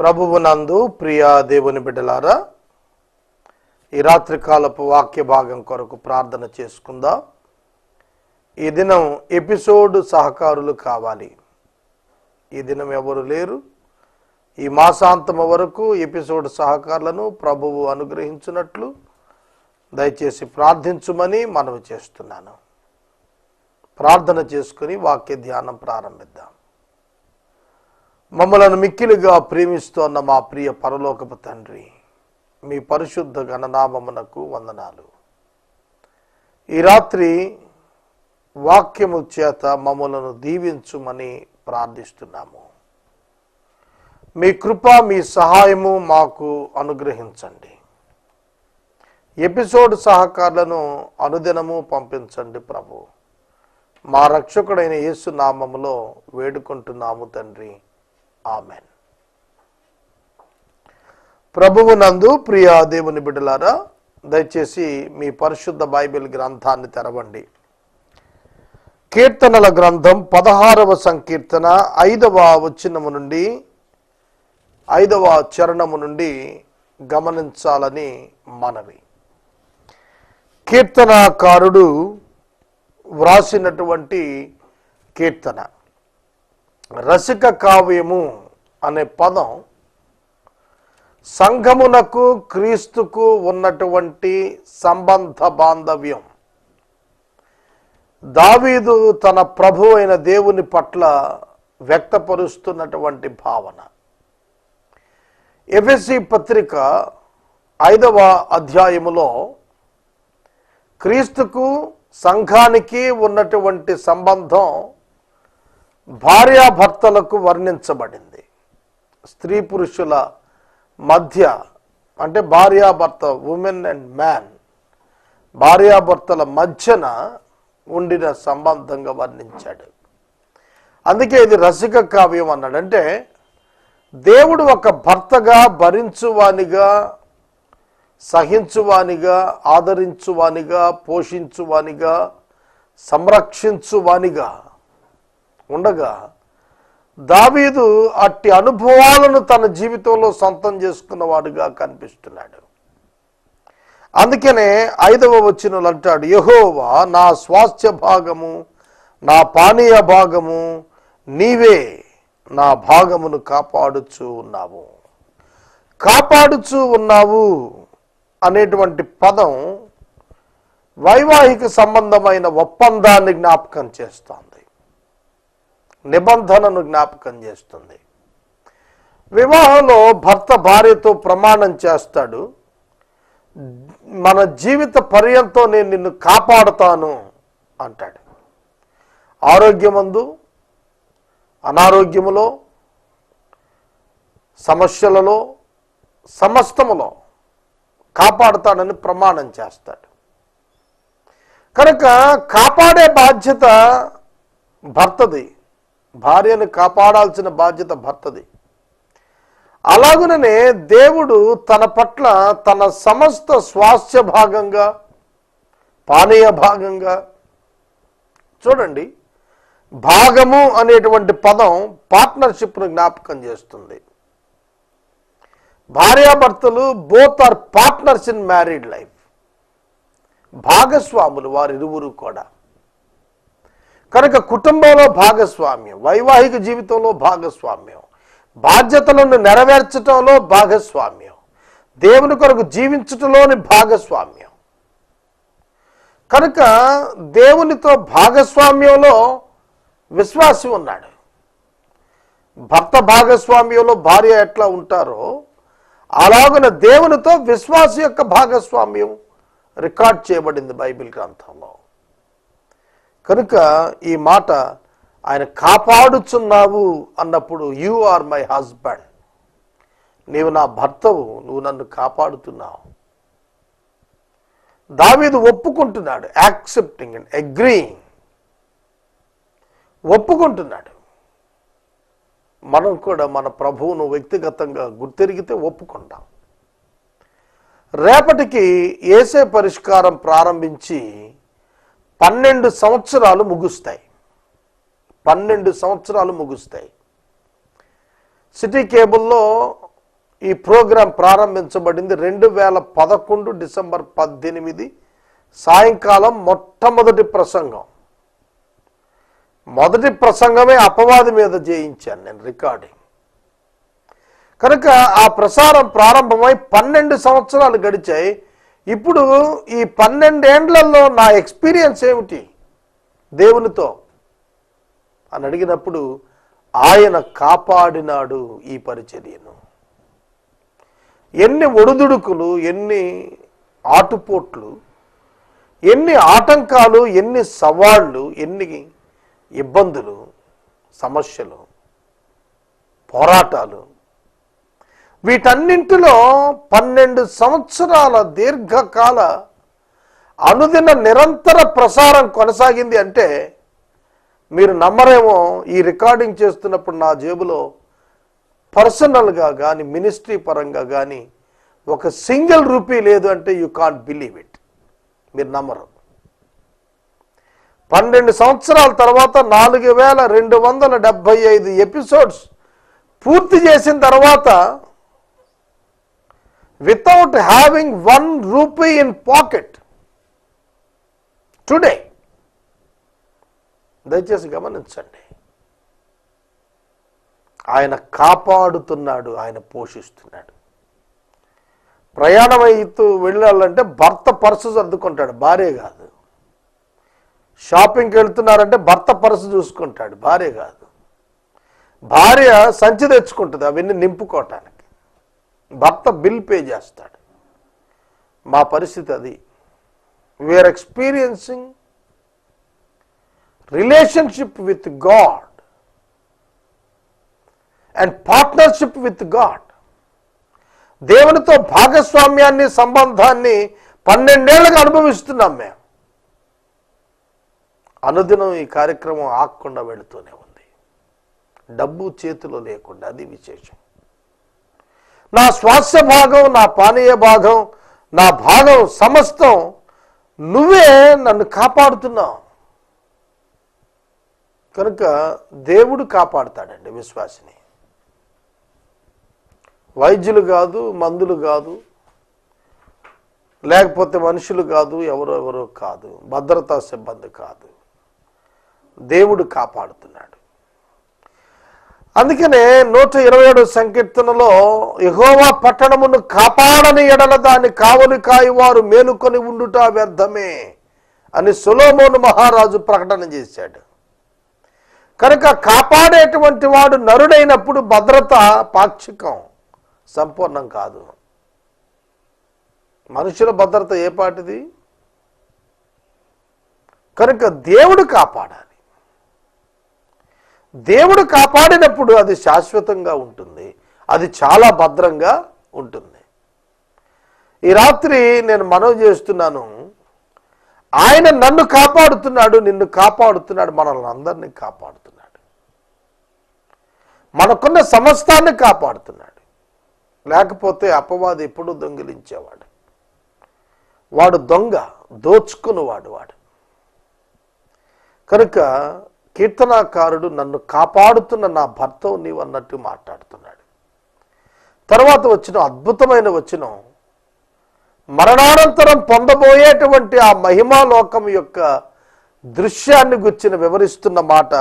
ప్రభువునందు ప్రియా దేవుని బిడ్డలారా ఈ రాత్రి కాలపు వాక్య భాగం కొరకు ప్రార్థన చేసుకుందాం. ఈ దినం ఎపిసోడ్ సహకారులు కావాలి. ఈ దినం ఎవరు లేరు? ఈ మాసాంతం వరకు ఎపిసోడ్ సహకారులను ప్రభువు అనుగ్రహించినట్లు దయచేసి ప్రార్థించుమని మనవి చేస్తున్నాను. ప్రార్థన చేసుకుని వాక్య ధ్యానం ప్రారంభిద్దాం. మమ్మలను మిక్కిలుగా ప్రేమిస్తోన్న మా ప్రియ పరలోకపు తండ్రి మీ పరిశుద్ధ గణనామమునకు వందనాలు. ఈ రాత్రి వాక్యము చేత మమ్మలను దీవించుమని ప్రార్థిస్తున్నాము. మీ కృప మీ సహాయము మాకు అనుగ్రహించండి. ఎపిసోడ్ సహకారులను అనుదినము పంపించండి ప్రభు. మా రక్షకుడైన యేసు నామములో వేడుకుంటున్నాము తండ్రి. ఆమెన్. ప్రభువు నందు ప్రియ దేవుని బిడ్డలారా దయచేసి మీ పరిశుద్ధ బైబిల్ గ్రంథాన్ని తెరవండి. కీర్తనల గ్రంథం పదహారవ సంకీర్తన ఐదవ వచ్చినము నుండి ఐదవ చరణము నుండి గమనించాలని మనవి. కీర్తనాకారుడు వ్రాసినటువంటి కీర్తన. రసిక కావ్యము అనే పదం సంఘమునకు క్రీస్తుకు ఉన్నటువంటి సంబంధ బాంధవ్యం. దావీదు తన ప్రభు అయిన దేవుని పట్ల వ్యక్తపరుస్తున్నటువంటి భావన. ఎఫ్ఎస్సి పత్రిక ఐదవ అధ్యాయములో క్రీస్తుకు సంఘానికి ఉన్నటువంటి సంబంధం భార్యాభర్తలకు వర్ణించబడింది. స్త్రీ పురుషుల మధ్య అంటే భార్యాభర్త ఉమెన్ అండ్ మ్యాన్ భార్యాభర్తల మధ్యన ఉండిన సంబంధంగా వర్ణించాడు. అందుకే ఇది రసిక కావ్యం అన్నాడు. అంటే దేవుడు ఒక భర్తగా భరించువానిగా సహించువానిగా ఆదరించువానిగా పోషించువానిగా సంరక్షించువానిగా ఉండగా దావీదు అట్టి అనుభవాలను తన జీవితంలో సొంతం చేసుకున్నవాడుగా కనిపిస్తున్నాడు. అందుకనే ఐదవ వచ్చినలు అంటాడు యహోవా నా స్వాస్థ్య భాగము నా పానీయ భాగము నీవే నా భాగమును కాపాడుచూ ఉన్నావు. కాపాడుచూ ఉన్నావు అనేటువంటి పదం వైవాహిక సంబంధమైన ఒప్పందాన్ని జ్ఞాపకం చేస్తాను నిబంధనను జ్ఞాపకం చేస్తుంది. వివాహంలో భర్త భార్యతో ప్రమాణం చేస్తాడు. మన జీవిత పర్యంతో నేను నిన్ను కాపాడుతాను అంటాడు. ఆరోగ్యమందు అనారోగ్యములో సమస్యలలో సమస్తములో కాపాడుతాడని ప్రమాణం చేస్తాడు. కనుక కాపాడే బాధ్యత భర్తది. భార్యను కాపాడాల్సిన బాధ్యత భర్తది. అలాగుననే దేవుడు తన పట్ల తన సమస్త స్వాస్థ్య భాగంగా పానీయ భాగంగా చూడండి భాగము అనేటువంటి పదం పార్ట్నర్షిప్ను జ్ఞాపకం చేస్తుంది. భార్యాభర్తలు both are partners in married life భాగస్వాములు వారిరువురు కూడా. కనుక కుటుంబంలో భాగస్వామ్యం వైవాహిక జీవితంలో భాగస్వామ్యం బాధ్యతలను నెరవేర్చటంలో భాగస్వామ్యం దేవుని కొరకు జీవించటంలోని భాగస్వామ్యం. కనుక దేవునితో భాగస్వామ్యంలో విశ్వాసి ఉన్నాడు. భర్త భాగస్వామ్యంలో భార్య ఎట్లా ఉంటారో అలాగున దేవునితో విశ్వాస యొక్క భాగస్వామ్యం రికార్డ్ చేయబడింది బైబిల్ గ్రంథంలో. కనుక ఈ మాట ఆయన కాపాడుచున్నావు అన్నప్పుడు యు ఆర్ మై హస్బెండ్ నీవు నా భర్తవు నువ్వు నన్ను కాపాడుతున్నావు. దావీదు ఒప్పుకుంటున్నాడు యాక్సెప్టింగ్ అండ్ అగ్రీయింగ్ ఒప్పుకుంటున్నాడు. మనం కూడా మన ప్రభువును వ్యక్తిగతంగా గుర్తెరిగితే ఒప్పుకుంటాం. రేపటికి ఏసే పరిష్కారం ప్రారంభించి పన్నెండు సంవత్సరాలు ముగుస్తాయి. పన్నెండు సంవత్సరాలు ముగుస్తాయి. సిటీ కేబుల్లో ఈ ప్రోగ్రాం ప్రారంభించబడింది రెండు వేల పదకొండు డిసెంబర్ పద్దెనిమిది సాయంకాలం మొట్టమొదటి ప్రసంగం. మొదటి ప్రసంగమే అపవాది మీద జయించాను నేను రికార్డింగ్. కనుక ఆ ప్రసారం ప్రారంభమై పన్నెండు సంవత్సరాలు గడిచాయి. ఇప్పుడు ఈ పన్నెండేండ్లలో నా ఎక్స్పీరియన్స్ ఏమిటి? దేవునితో అని అడిగినప్పుడు ఆయన కాపాడినాడు ఈ పరిచర్యను. ఎన్ని ఒడుదుడుకులు ఎన్ని ఆటుపోట్లు ఎన్ని ఆటంకాలు ఎన్ని సవాళ్ళు ఎన్ని ఇబ్బందులు సమస్యలు పోరాటాలు వీటన్నింటిలో పన్నెండు సంవత్సరాల దీర్ఘకాల అనుదిన నిరంతర ప్రసారం కొనసాగింది అంటే మీరు నమ్మరేమో ఈ రికార్డింగ్ చేస్తున్నప్పుడు నా జేబులో పర్సనల్గా కానీ మినిస్ట్రీ పరంగా కానీ ఒక సింగిల్ రూపీ లేదు అంటే యూ కాంట్ బిలీవ్ ఇట్. మీరు నమ్మరు. పన్నెండు సంవత్సరాల తర్వాత నాలుగు వేల రెండు వందల డెబ్బై ఐదు ఎపిసోడ్స్ పూర్తి చేసిన తర్వాత without having one rupee in pocket today దయచేసి గమనించండి. ఆయన కాపాడుతున్నాడు ఆయన పోషిస్తున్నాడు. ప్రయాణం అవుతూ వెళ్ళాలంటే భర్త పర్సు సర్దుకుంటాడు భార్య కాదు. షాపింగ్కి వెళ్తున్నారంటే భర్త పర్సు చూసుకుంటాడు భార్య కాదు. భార్య సంచి తెచ్చుకుంటుంది అవన్నీ నింపుకోవటానికి. భర్త బిల్ పే చేస్తాడు. మా పరిస్థితి అది. We are experiencing relationship with God and partnership with God దేవునితో భాగస్వామ్యాన్ని సంబంధాన్ని పన్నెండేళ్ళుగా అనుభవిస్తున్నాం మేము. అనుదినం ఈ కార్యక్రమం ఆకుండా వెళుతూనే ఉంది. డబ్బు చేతిలో లేకుండా అది విశేషం. నా శ్వాస భాగం నా పానీయ భాగం నా భాగం సమస్తం నువ్వే నన్ను కాపాడుతున్నావు. కనుక దేవుడు కాపాడుతాడండి విశ్వాసిని. వైద్యులు కాదు మందులు కాదు లేకపోతే మనుషులు కాదు ఎవరో ఎవరో కాదు భద్రతా సిబ్బంది కాదు. దేవుడు కాపాడుతున్నాడు. అందుకనే నూట ఇరవై ఏడు సంకీర్తనలో యహోవా పట్టణమును కాపాడని ఎడల దాన్ని కావలి కాయవారు మేలుకొని ఉండుట వ్యర్థమే అని సులోమోను మహారాజు ప్రకటన చేశాడు. కనుక కాపాడేటువంటి వాడు నరుడైనప్పుడు భద్రత పాక్షికం సంపూర్ణం కాదు. మనుషుల భద్రత ఏ పాటిది? కనుక దేవుడు కాపాడాలి. దేవుడు కాపాడినప్పుడు అది శాశ్వతంగా ఉంటుంది. అది చాలా భద్రంగా ఉంటుంది. ఈ రాత్రి నేను మనవి చేస్తున్నాను. ఆయన నన్ను కాపాడుతున్నాడు నిన్ను కాపాడుతున్నాడు మనల్ని అందరినీ కాపాడుతున్నాడు. మనకున్న సమస్తాన్ని కాపాడుతున్నాడు. లేకపోతే అపవాది ఎప్పుడు దొంగిలించేవాడు. వాడు దొంగ దోచుకున్నవాడు వాడు. కనుక కీర్తనాకారుడు నన్ను కాపాడుతున్న నా భర్తవు నీవు అన్నట్టు మాట్లాడుతున్నాడు. తర్వాత వచ్చిన అద్భుతమైన వచనం మరణానంతరం పొందబోయేటువంటి ఆ మహిమాలోకం యొక్క దృశ్యాన్ని గుర్చిన వివరిస్తున్న మాట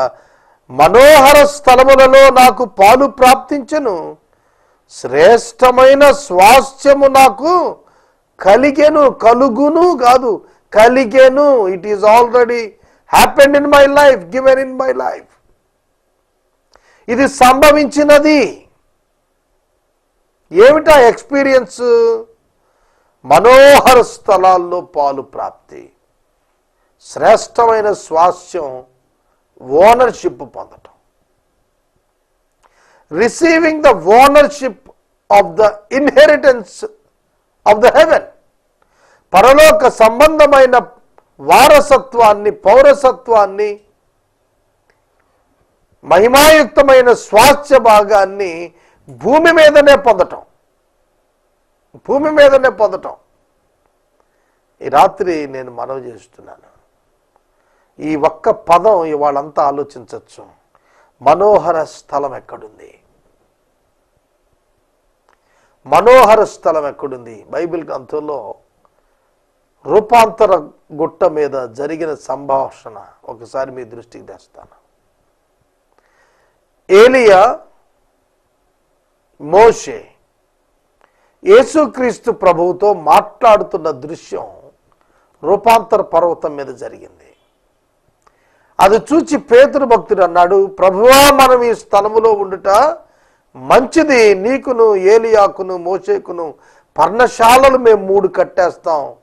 మనోహర స్థలములలో నాకు పాలు ప్రాప్తించను. శ్రేష్టమైన స్వాస్థ్యము నాకు కలిగెను కలుగును కాదు కలిగెను. It is already happened in my life given in my life ఇది సంభవించినది. ఏమిటా ఎక్స్పీరియన్స్? మనోహర స్థలాల్లో పాలు ప్రాప్తి. శ్రేష్టమైన స్వాస్థ్యం ఓనర్షిప్ పొందటం. Receiving the ownership of the inheritance of the heaven పరలోక సంబంధమైన వారసత్వాన్ని పౌరసత్వాన్ని మహిమాయుక్తమైన స్వాస్థ్య భాగాన్ని భూమి మీదనే పొందటం. భూమి మీదనే పొందటం. ఈ రాత్రి నేను మనవి చేస్తున్నాను. ఈ ఒక్క పదం ఇవాళంతా ఆలోచించవచ్చు మనోహర స్థలం ఎక్కడుంది? మనోహర స్థలం ఎక్కడుంది? బైబిల్ గ్రంథంలో రూపాంతర గుట్ట మీద జరిగిన సంభాషణ ఒకసారి మీ దృష్టికి తెస్తాను. ఏలియా మోషే యేసుక్రీస్తు ప్రభువుతో మాట్లాడుతున్న దృశ్యం రూపాంతర పర్వతం మీద జరిగింది. అది చూచి పేతురు భక్తుడు అన్నాడు ప్రభువా మనం ఈ స్థలములో ఉండుట మంచిది. నీకును ఏలియాకును మోషేకును పర్ణశాలలు మేము మూడు కట్టేస్తాం.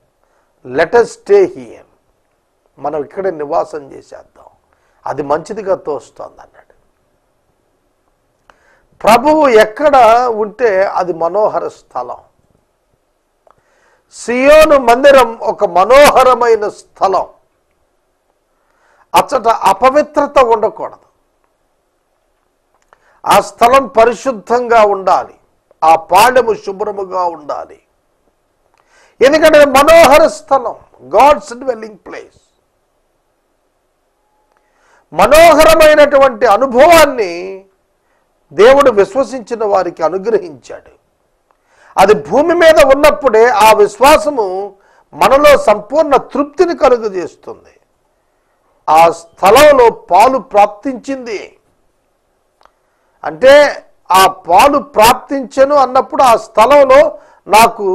లెటర్ స్టే హియర్ మనం ఇక్కడే నివాసం చేసేద్దాం. అది మంచిదిగా తోస్తోంది అన్నాడు. ప్రభువు ఎక్కడ ఉంటే అది మనోహర స్థలం. సియోను మందిరం ఒక మనోహరమైన స్థలం. అచ్చట అపవిత్రత ఉండకూడదు. ఆ స్థలం పరిశుద్ధంగా ఉండాలి. ఆ పాండము శుభ్రముగా ఉండాలి. ఎందుకంటే మనోహర స్థలం గాడ్స్ డ్వెల్లింగ్ ప్లేస్ మనోహరమైనటువంటి అనుభవాన్ని దేవుడు విశ్వసించిన వారికి అనుగ్రహించాడు. అది భూమి మీద ఉన్నప్పుడే ఆ విశ్వాసము మనలో సంపూర్ణ తృప్తిని కలుగజేస్తుంది. ఆ స్థలంలో పాలు ప్రాప్తించింది. అంటే ఆ పాలు ప్రాప్తించను అన్నప్పుడు ఆ స్థలంలో నాకు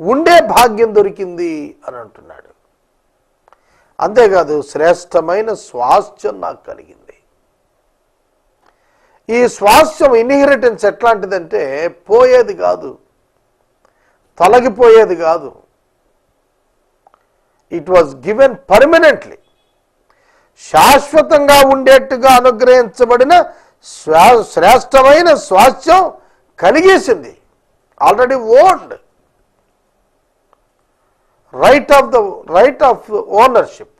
ఉండే భాగ్యం దొరికింది అని అంటున్నాడు. అంతేకాదు శ్రేష్టమైన స్వాస్థ్యం నాకు కలిగింది. ఈ స్వాస్థ్యం ఇన్హెరిటెన్స్ ఎట్లాంటిదంటే పోయేది కాదు. తొలగిపోయేది కాదు. ఇట్ వాజ్ గివెన్ పర్మనెంట్లీ శాశ్వతంగా ఉండేట్టుగా అనుగ్రహించబడిన శ్వా- శ్రేష్టమైన స్వాస్థ్యం కలిగేసింది. Already owned right of the right of ownership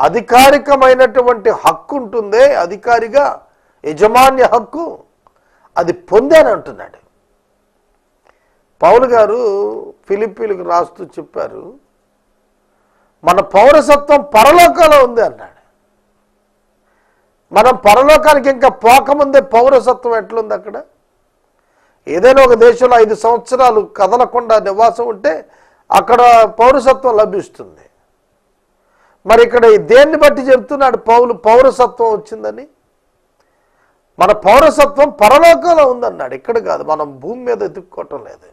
అధికారికమైనటువంటి హక్కు ఉంటుందే అధికారిగా యజమాన్య హక్కు అది పొందానంటున్నాడు పౌలు గారు ఫిలిప్పీలకు రాస్తూ చెప్పారు మన పౌరసత్వం పరలోకంలో ఉంది అన్నాడు. మనం పరలోకానికి ఇంకా పోకముందే పౌరసత్వం ఎట్లుంది అక్కడ? ఏదైనా ఒక దేశంలో ఐదు సంవత్సరాలు కదలకుండా నివాసం ఉంటే అక్కడ పౌరసత్వం లభిస్తుంది. మరి ఇక్కడ దేన్ని బట్టి చెప్తున్నాడు పౌలు పౌరసత్వం వచ్చిందని? మన పౌరసత్వం పరలోకంలో ఉందన్నాడు. ఇక్కడ కాదు మనం భూమి మీద ఎదుక్కోవటం లేదు.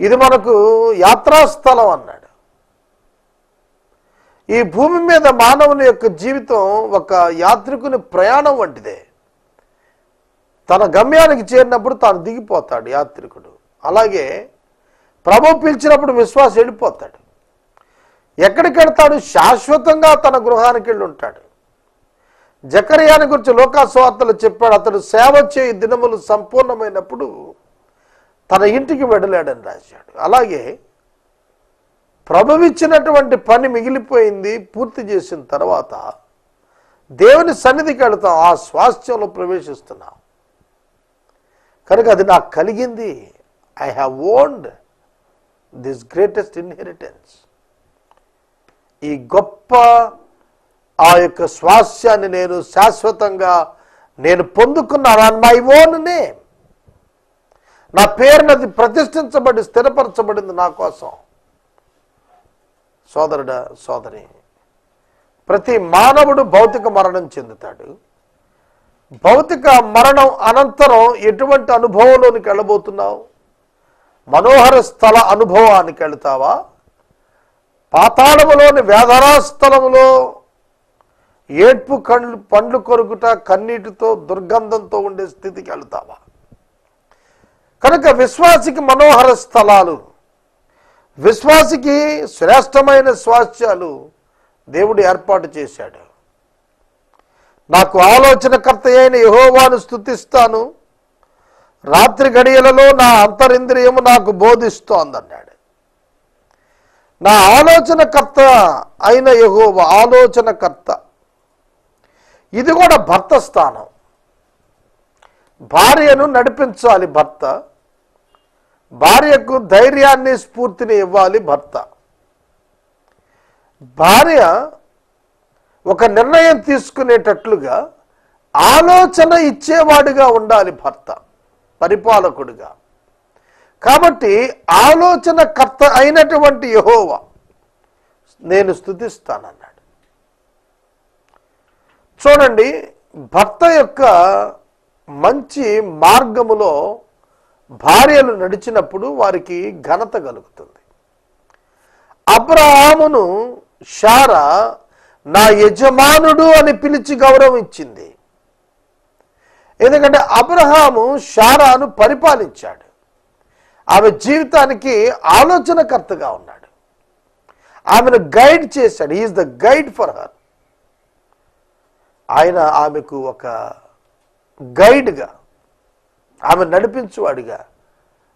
ఇది మనకు యాత్రాస్థలం అన్నాడు. ఈ భూమి మీద మానవుని యొక్క జీవితం ఒక యాత్రికుని ప్రయాణం వంటిదే. తన గమ్యానికి చేరినప్పుడు తాను దిగిపోతాడు యాత్రికుడు. అలాగే ప్రభు పిలిచినప్పుడు విశ్వాసం వెళ్ళిపోతాడు. ఎక్కడికి వెళ్తాడు? శాశ్వతంగా తన గృహానికి వెళ్ళి ఉంటాడు జకర్యాని గురించి లోకాసువార్తలు చెప్పాడు. అతడు సేవ చేయి దినములు సంపూర్ణమైనప్పుడు తన ఇంటికి వెళ్ళలేడని రాశాడు. అలాగే ప్రభువిచ్చినటువంటి పని మిగిలిపోయింది పూర్తి చేసిన తర్వాత దేవుని సన్నిధికి వెళతాం ఆ స్వాస్థ్యంలో ప్రవేశిస్తున్నాం. కనుక అది నాకు కలిగింది. I have owned this greatest inheritance ఈ గొప్ప ఆ యొక్క స్వాస్యాన్ని నేను శాశ్వతంగా నేను పొందుకున్నాను. అన్ మై ఓన్ నేమ్ నా పేరునది ప్రతిష్ఠించబడి స్థిరపరచబడింది నా కోసం. సోదరుడ సోదరి ప్రతి మానవుడు భౌతిక మరణం చెందుతాడు. భౌతిక మరణం అనంతరం ఎటువంటి అనుభవంలోనికి వెళ్ళబోతున్నావు? మనోహర స్థల అనుభవానికి వెళతావా? పాతాళములోని వేదరా స్థలములో ఏడ్పు కళ్ళు పండ్లు కొరుకుట కన్నీటితో దుర్గంధంతో ఉండే స్థితికి వెళ్తావా? కనుక విశ్వాసికి మనోహర స్థలాలు విశ్వాసికి శ్రేష్టమైన స్వాస్థ్యాలు దేవుడు ఏర్పాటు చేశాడు. నాకు ఆలోచనకర్త అయిన యహోవాను స్థుతిస్తాను రాత్రి గడియలలో నా అంతరింద్రియము నాకు బోధిస్తోందన్నాడు. నా ఆలోచనకర్త అయిన యహోవ ఆలోచనకర్త. ఇది కూడా భర్త స్థానం. భార్యను నడిపించాలి భర్త. భార్యకు ధైర్యాన్ని స్ఫూర్తిని ఇవ్వాలి భర్త. భార్య ఒక నిర్ణయం తీసుకునేటట్లుగా ఆలోచన ఇచ్చేవాడుగా ఉండాలి భర్త పరిపాలకుడుగా. కాబట్టి ఆలోచన కర్త అయినటువంటి యహోవా నేను స్థుతిస్తానన్నాడు. చూడండి భర్త యొక్క మంచి మార్గములో భార్యలు నడిచినప్పుడు వారికి ఘనత కలుగుతుంది. అబ్రహామును షారా నా యజమానుడు అని పిలిచి గౌరవించింది. ఎందుకంటే అబ్రహాము షారాను పరిపాలించాడు. ఆమె జీవితానికి ఆలోచనకర్తగా ఉన్నాడు. ఆమెను గైడ్ చేశాడు. Is the guide for her. ఆయన ఆమెకు ఒక గైడ్గా ఆమె నడిపించేవాడిగా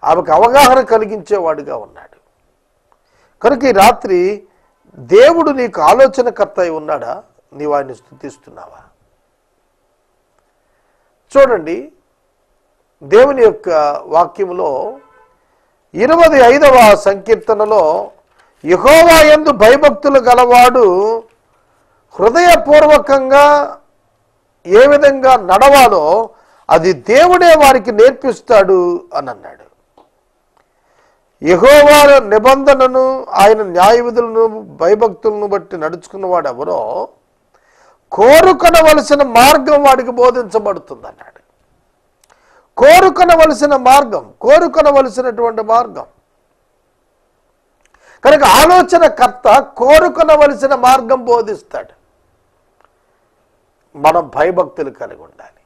ఆమెకు అవగాహన కలిగించేవాడిగా ఉన్నాడు. కనుక ఈ రాత్రి దేవుడు నీకు ఆలోచనకర్త అయి ఉన్నాడా? నీవు ఆయన్ని స్థుతిస్తున్నావా? చూడండి దేవుని యొక్క వాక్యములో ఇరవై ఐదవ సంకీర్తనలో యహోవా యందు భయభక్తులు గలవాడు హృదయపూర్వకంగా ఏ విధంగా నడవాలో అది దేవుడే వారికి నేర్పిస్తాడు అని అన్నాడు. యహోవాల నిబంధనను ఆయన న్యాయ విధులను భయభక్తులను బట్టి నడుచుకున్నవాడు ఎవరో కోరుకొనవలసిన మార్గం వాడికి బోధించబడుతుంది అన్నాడు కోరుకొనవలసిన మార్గం కోరుకొనవలసినటువంటి మార్గం. కనుక ఆలోచనకర్త కోరుకొనవలసిన మార్గం బోధిస్తాడు. మనం భయభక్తులు కలిగి ఉండాలి.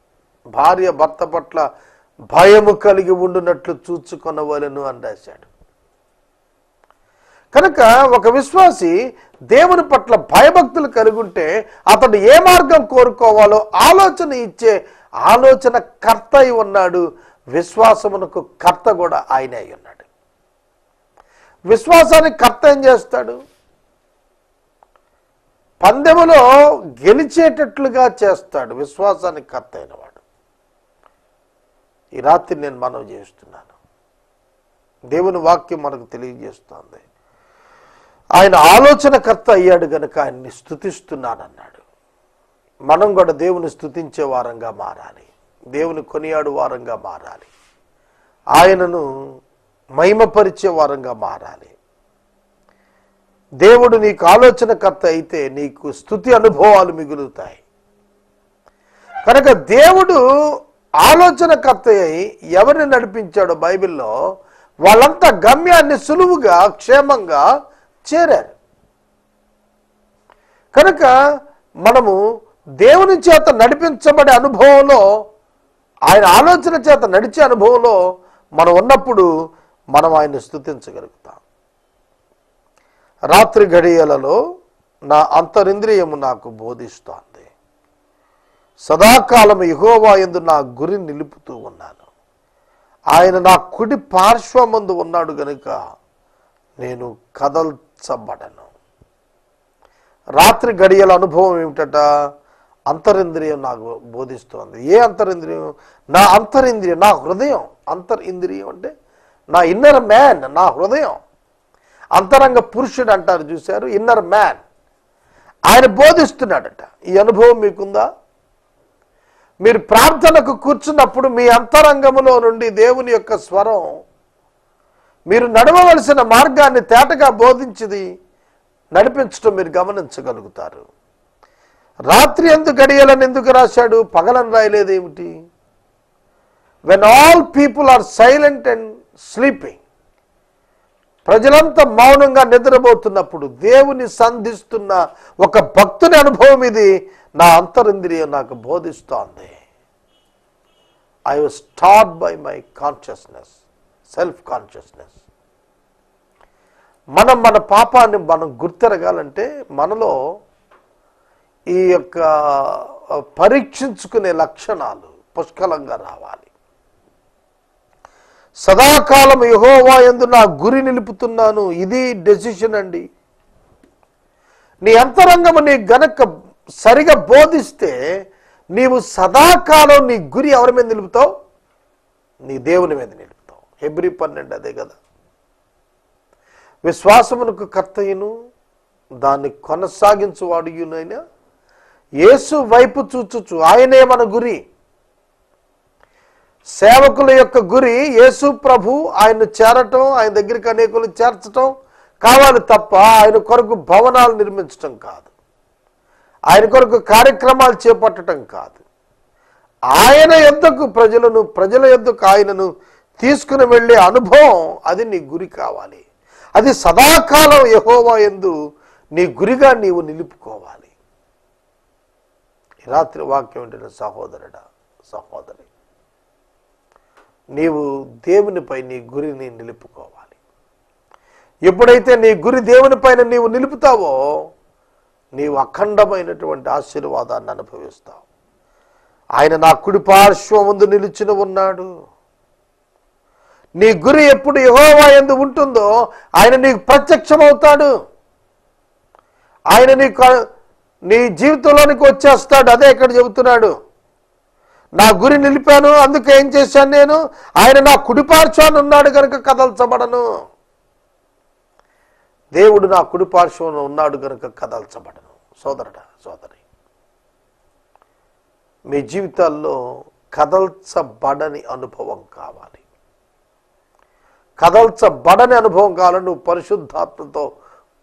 భార్య భర్త పట్ల భయము కలిగి ఉండునట్లు చూచుకొనవలను అని రాశాడు. కనుక ఒక విశ్వాసి దేవుని పట్ల భయభక్తులు కలిగి ఉంటే అతడు ఏ మార్గం కోరుకోవాలో ఆలోచన ఇచ్చే ఆలోచన కర్త అయి ఉన్నాడు. విశ్వాసమునకు కర్త కూడా ఆయనే అయి ఉన్నాడు. విశ్వాసానికి కర్త ఏం చేస్తాడు? పందెములో గెలిచేటట్లుగా చేస్తాడు. విశ్వాసానికి కర్త అయినవాడు ఈ రాత్రి నేను మనం చేస్తున్నాను. దేవుని వాక్యం మనకు తెలియజేస్తోంది. ఆయన ఆలోచనకర్త అయ్యాడు గనుక ఆయన్ని స్థుతిస్తున్నానన్నాడు. మనం కూడా దేవుని స్థుతించే వారంగా మారాలి. దేవుని కొనియాడు వారంగా మారాలి. ఆయనను మహిమపరిచే వారంగా మారాలి. దేవుడు నీకు ఆలోచనకర్త అయితే నీకు స్థుతి అనుభవాలు మిగులుతాయి. కనుక దేవుడు ఆలోచనకర్త అయి ఎవరిని నడిపించాడో బైబిల్లో వాళ్ళంతా గమ్యాన్ని సులువుగా క్షేమంగా చేరారు. కనుక మనము దేవుని చేత నడిపించబడే అనుభవంలో ఆయన ఆలోచన చేత నడిచే అనుభవంలో మనం ఉన్నప్పుడు మనం ఆయన్ని స్థుతించగలుగుతాం రాత్రి గడియలలో నా అంతరింద్రియము నాకు బోధిస్తోంది. సదాకాలం యహోవా ఎందు నా గురి నిలుపుతూ ఉన్నాను. ఆయన నా కుడి పార్శ్వమందు ఉన్నాడు గనుక నేను చంపటను రాత్రి గడియల అనుభవం ఏమిటట? అంతరింద్రియం నాకు బోధిస్తోంది. ఏ అంతరింద్రియం? నా అంతరింద్రియం నా హృదయం. అంతర్ ఇంద్రియం అంటే నా ఇన్నర్ మ్యాన్ నా హృదయం. అంతరంగ పురుషుడు అంటారు చూశారు ఇన్నర్ మ్యాన్ ఆయన బోధిస్తున్నాడట. ఈ అనుభవం మీకుందా? మీరు ప్రార్థనకు కూర్చున్నప్పుడు మీ అంతరంగములో నుండి దేవుని యొక్క స్వరం మీరు నడవవలసిన మార్గాన్ని తేటగా బోధించింది నడిపించడం మీరు గమనించగలుగుతారు. రాత్రి ఎందుకు గడియలని ఎందుకు రాశాడు? పగలని రాయలేదేమిటి when all people are silent and sleeping ప్రజలంతా మౌనంగా నిద్రపోతున్నప్పుడు దేవుని సంధిస్తున్న ఒక భక్తుని అనుభవం ఇది. నా అంతరింద్రియం నాకు బోధిస్తోంది. I was start by my consciousness self consciousness మనం మన పాపాన్ని మనం గుర్తెరగాలంటే మనలో ఈ యొక్క పరీక్షించుకునే లక్షణాలు పుష్కలంగా రావాలి. సదాకాలం యహోవా ఎందు నా గురి నిలుపుతున్నాను ఇది డెసిషన్ అండి. నీ అంతరంగము నీ గనక సరిగా బోధిస్తే నీవు సదాకాలం నీ గురి ఎవరి మీద నిలుపుతావు? నీ దేవుని మీద నిలుపుతావు హెబ్రి పన్నెండు అదే కదా. విశ్వాసమునకు కర్తయును దాన్ని కొనసాగించువాడుయునైనా యేసు వైపు చూచుచు ఆయనే మన గురి. సేవకుల యొక్క గురి యేసు ప్రభు ఆయన చేరటం ఆయన దగ్గరికి అనేకులు చేర్చటం కావాలి తప్ప ఆయన కొరకు భవనాలు నిర్మించటం కాదు. ఆయన కొరకు కార్యక్రమాలు చేపట్టడం కాదు. ఆయన ఎద్దకు ప్రజలను ప్రజల ఎద్దకు ఆయనను తీసుకుని వెళ్ళే అనుభవం అది నీ గురి కావాలి. అది సదాకాలం యహోవా ఎందు నీ గురిగా నీవు నిలుపుకోవాలి. రాత్రి వాక్యం ఏంటంటే సహోదరుడా సహోదరి నీవు దేవునిపై నీ గురిని నిలుపుకోవాలి. ఎప్పుడైతే నీ గురి దేవునిపైన నీవు నిలుపుతావో నీవు అఖండమైనటువంటి ఆశీర్వాదాన్ని అనుభవిస్తావు. ఆయన నా కుడి పార్శ్వం ముందు నిలిచిన ఉన్నాడు. నీ గురి ఎప్పుడు యహోవా ఎందు ఉంటుందో ఆయన నీకు ప్రత్యక్షమవుతాడు. ఆయన నీ నీ జీవితంలోనికి వచ్చేస్తాడు. అదే ఇక్కడ చెబుతున్నాడు. నా గురి నిలిపాను అందుకే ఏం చేశాను నేను? ఆయన నా కుడిపార్శ్వాన్ని ఉన్నాడు కనుక కదల్చబడను. దేవుడు నా కుడిపార్శ్వంలో ఉన్నాడు కనుక కదల్చబడను. సోదరుడ సోదరి మీ జీవితాల్లో కదల్చబడని అనుభవం కావాలి. కదల్చబడని అనుభవం కాలం నువ్వు పరిశుద్ధాత్మతో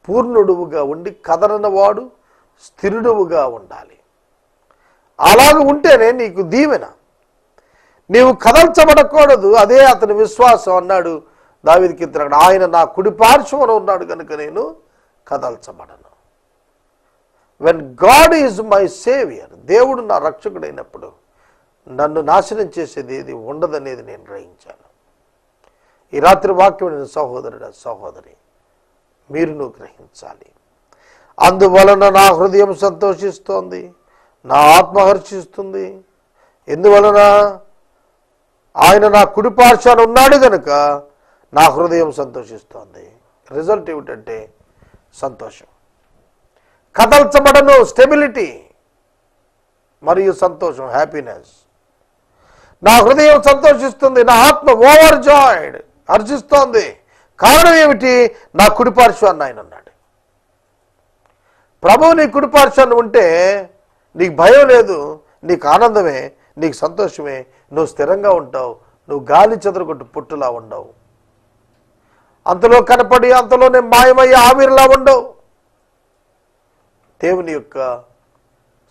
పూర్ణుడువుగా ఉండి కదలనవాడు స్థిరుడువుగా ఉండాలి. అలాగ ఉంటేనే నీకు దీవెన. నీవు కదల్చబడకూడదు అదే అతని విశ్వాసం అన్నాడు దావిదికి ఇతరుడు ఆయన నా కుడిపార్శ్వన ఉన్నాడు కనుక నేను కదల్చబడను. When God is my saviour దేవుడు నా రక్షకుడైనప్పుడు నన్ను నాశనం చేసేది ఏది ఉండదనేది నేను గ్రహించాను. ఈ రాత్రి వాక్యం సహోదరుడ సహోదరి మీరును గ్రహించాలి. అందువలన నా హృదయం సంతోషిస్తోంది నా ఆత్మ హర్షిస్తుంది. ఎందువలన ఆయన నా కుడిపార్శ్వాన ఉన్నాడు గనుక నా హృదయం సంతోషిస్తోంది. రిజల్ట్ ఏమిటంటే సంతోషం. కదల్చబడను స్టెబిలిటీ మరియు సంతోషం హ్యాపీనెస్. నా హృదయం సంతోషిస్తుంది నా ఆత్మ ఓవర్ జాయిడ్. అర్జిస్తోంది. కారణం ఏమిటి? నా కుడిపార్శ్వాన్ని ఆయన అన్నాడు. ప్రభువు నీ కుడిపార్శ్వాన్ని ఉంటే నీకు భయం లేదు నీకు ఆనందమే నీకు సంతోషమే నువ్వు స్థిరంగా ఉంటావు నువ్వు గాలి చెదరగొట్టు పుట్టులా ఉండవు. అంతలో కనపడి అంతలోనే మాయమయ్యే ఆవిరిలా ఉండవు. దేవుని యొక్క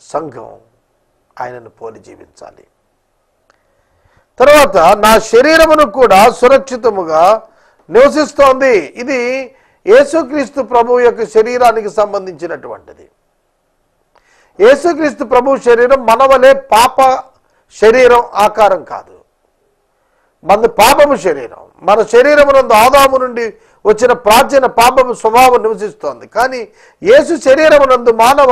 సంఘం ఆయనను పోలి జీవించాలి. తర్వాత నా శరీరమును కూడా సురక్షితముగా నివసిస్తోంది. ఇది యేసుక్రీస్తు ప్రభు యొక్క శరీరానికి సంబంధించినటువంటిది. యేసుక్రీస్తు ప్రభు శరీరం మనవలే పాప శరీరం ఆకారం కాదు. మన పాపము శరీరం. మన శరీరమునందు ఆదాము నుండి వచ్చిన ప్రాచీన పాపము స్వభావం నివసిస్తోంది. కానీ యేసు శరీరమునందు మానవ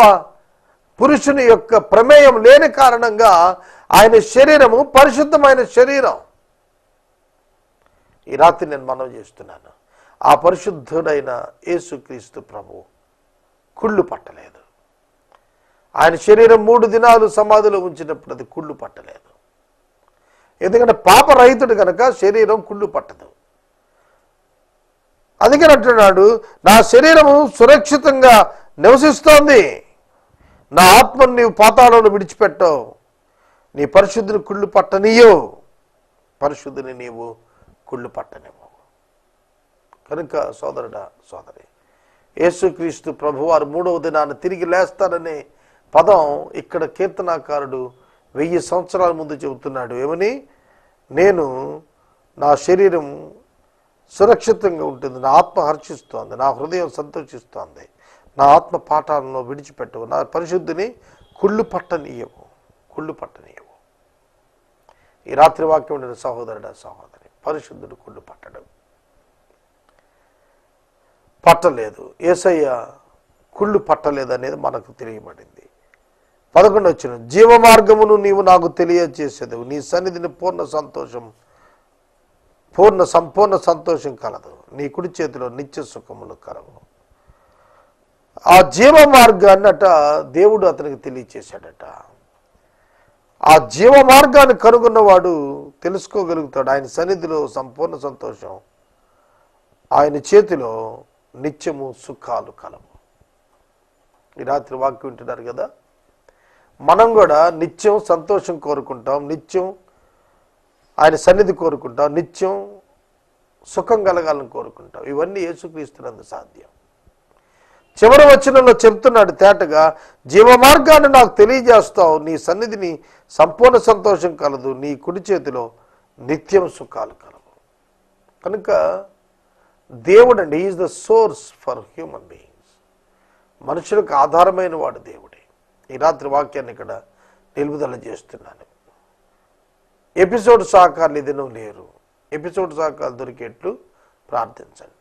పురుషుని యొక్క ప్రమేయం లేని కారణంగా ఆయన శరీరము పరిశుద్ధమైన శరీరం. ఈ రాత్రి నేను మనం చేస్తున్నాను. ఆ పరిశుద్ధుడైన యేసుక్రీస్తు ప్రభు కుళ్ళు పట్టలేదు. ఆయన శరీరం మూడు దినాలు సమాధిలో ఉంచినప్పుడు అది కుళ్ళు పట్టలేదు. ఎందుకంటే పాపరహితుడు కనుక శరీరం కుళ్ళు పట్టదు. అందుకని అంటున్నాడు నా శరీరము సురక్షితంగా నివసిస్తోంది. నా ఆత్మను నీవు పాతాళంలో విడిచిపెట్టవు. నీ పరిశుద్ధిని కుళ్ళు పట్టనీయో. పరిశుద్ధిని నీవు కుళ్ళు పట్టనివ్వు. కనుక సోదరుడా సోదరి యేసుక్రీస్తు ప్రభువారు మూడవ దినాన్ని తిరిగి లేస్తారనే పదం ఇక్కడ కీర్తనాకారుడు వెయ్యి సంవత్సరాల ముందు చెబుతున్నాడు. ఏమని? నేను నా శరీరం సురక్షితంగా ఉంటుంది. నా ఆత్మ హర్షిస్తోంది. నా హృదయం సంతోషిస్తోంది. నా ఆత్మ పాఠాలను విడిచిపెట్టవు. నా పరిశుద్ధిని కుళ్ళు పట్టనీయవు. కుళ్ళు పట్టనీయవు. ఈ రాత్రి వాక్యం ఉండిన సహోదరుడ సహోదరి పరిశుద్ధుడు కుళ్ళు పట్టడం. పట్టలేదు. ఏసయ్య కుళ్ళు పట్టలేదు అనేది మనకు తెలియబడింది. పదకొండు వచ్చిన జీవ మార్గమును నీవు నాకు తెలియజేసేది నీ సన్నిధిని పూర్ణ సంతోషం పూర్ణ సంపూర్ణ సంతోషం కలదు. నీ కుడి చేతిలో నిత్య సుఖములు కలవు. ఆ జీవ మార్గాన్నట దేవుడు అతనికి తెలియచేశాడట. ఆ జీవ మార్గాన్ని కనుగొన్నవాడు తెలుసుకోగలుగుతాడు. ఆయన సన్నిధిలో సంపూర్ణ సంతోషం. ఆయన చేతిలో నిత్యము సుఖాలు కలవు. ఈ రాత్రి వాక్యం వింటున్నారు కదా? మనం కూడా నిత్యం సంతోషం కోరుకుంటాం నిత్యం ఆయన సన్నిధి కోరుకుంటాం నిత్యం సుఖం కలగాలని కోరుకుంటాం. ఇవన్నీ యేసుక్రీస్తునందు సాధ్యం. చివరి వచనంలో చెప్తున్నాడు తేటగా జీవ మార్గాన్ని నాకు తెలియజేస్తావు నీ సన్నిధిని సంపూర్ణ సంతోషం కలదు నీ కుడి చేతిలో నిత్యం సుఖాలు కలవు. కనుక దేవుడు అండి is the source for human beings మనుషులకు ఆధారమైన వాడు దేవుడే. ఈ రాత్రి వాక్యాన్ని ఇక్కడ నిలుపుదల చేస్తున్నాను. ఎపిసోడ్ సహకారులు ఇదినూ లేరు. ఎపిసోడ్ సహకారాలు దొరికేట్లు ప్రార్థించండి.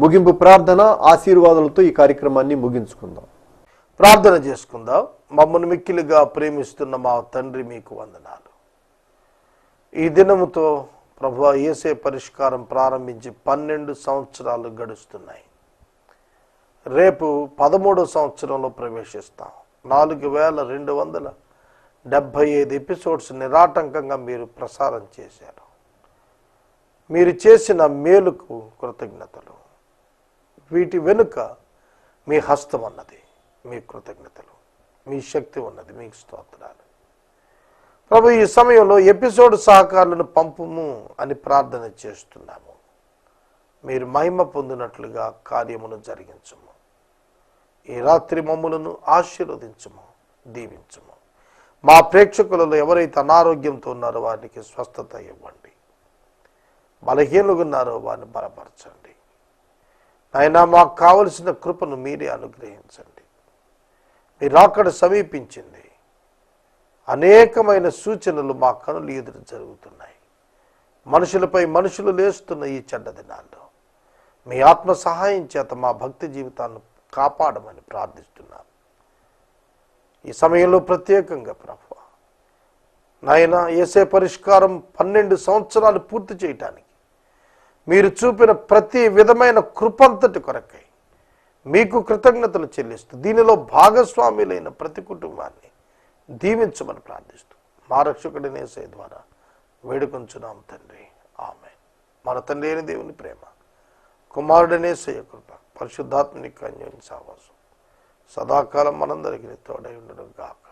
ముగింపు ప్రార్థన ఆశీర్వాదాలతో ఈ కార్యక్రమాన్ని ముగించుకుందాం. ప్రార్థన చేసుకుందాం. మమ్మల్ని మిక్కిలిగా ప్రేమిస్తున్న మా తండ్రి మీకు వందనాలు. ఈ దినముతో ప్రభు ఏసే పరిష్కారం ప్రారంభించి పన్నెండు సంవత్సరాలు గడుస్తున్నాయి. రేపు పదమూడో సంవత్సరంలో ప్రవేశిస్తాం. నాలుగు వేల రెండు వందల డెబ్భై ఐదు ఎపిసోడ్స్ నిరాటంకంగా మీరు ప్రసారం చేశారు. మీరు చేసిన మేలుకు కృతజ్ఞతలు. వీటి వెనుక మీ హస్తం ఉన్నది మీ కృతజ్ఞతలు మీ శక్తి ఉన్నది మీకు స్తోత్రాలు. ప్రభు ఈ సమయంలో ఎపిసోడ్ సహకారులను పంపుము అని ప్రార్థన చేస్తున్నాము. మీరు మహిమ పొందినట్లుగా కార్యమును జరిగించము. ఈ రాత్రి మమ్ములను ఆశీర్వదించము దీవించము. మా ప్రేక్షకులలో ఎవరైతే అనారోగ్యంతో ఉన్నారో వారికి స్వస్థత ఇవ్వండి. బలహీనులుగా ఉన్నారో వారిని బలపరచండి. ఆయన మాకు కావలసిన కృపను మీరే అనుగ్రహించండి. మీరు అక్కడ సమీపించింది. అనేకమైన సూచనలు మా కనులు ఎదురు జరుగుతున్నాయి. మనుషులపై మనుషులు లేస్తున్న ఈ చెడ్డ దినాల్లో మీ ఆత్మ సహాయం చేత మా భక్తి జీవితాన్ని కాపాడమని ప్రార్థిస్తున్నాను ఈ సమయంలో ప్రత్యేకంగా ప్రభు నాయన ఏసే పరిష్కారం పన్నెండు సంవత్సరాలు పూర్తి చేయటానికి మీరు చూపిన ప్రతి విధమైన కృపంతటి కొరకై మీకు కృతజ్ఞతలు చెల్లిస్తూ దీనిలో భాగస్వాములైన ప్రతి కుటుంబాన్ని దీవించమని ప్రార్థిస్తూ మా రక్షకుడినేసే ద్వారా వేడుకొంచున్నాం తండ్రి. ఆమె మన తండ్రి అయిన దేవుని ప్రేమ కుమారుడనేసే కృప పరిశుద్ధాత్మని కన్యోని సావాసం. సదాకాలం మనందరికీ తోడై ఉండడం కాక